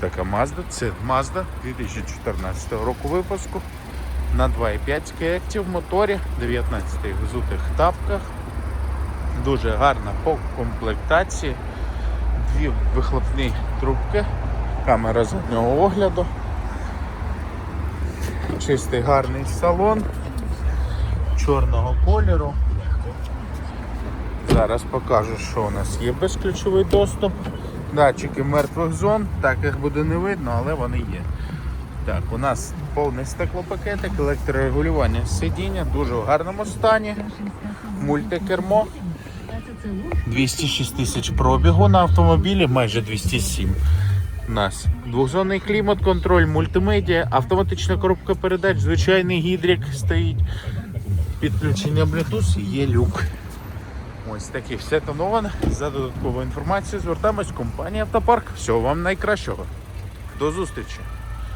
така Mazda. Це Mazda 2014 року випуску на 2,5 кеекті в моторі, 19 взутих тапках. Дуже гарна по комплектації. Дві вихлопні трубки, камера заднього огляду. Чистий гарний салон чорного кольору. Зараз покажу, що у нас є безключовий доступ. Датчики мертвих зон, так їх буде не видно, але вони є. Так, у нас повний стеклопакетик, електрорегулювання сидіння, дуже в гарному стані. Мультикермо. 206 тисяч пробігу на автомобілі, майже 207. У нас двохзонний клімат-контроль, мультимедіа, автоматична коробка передач, звичайний гідрик стоїть. Підключення Bluetooth є люк. Ось такі все тоноване. За додаткову інформацію звертаємось в компанію Автопарк. Всього вам найкращого. До зустрічі!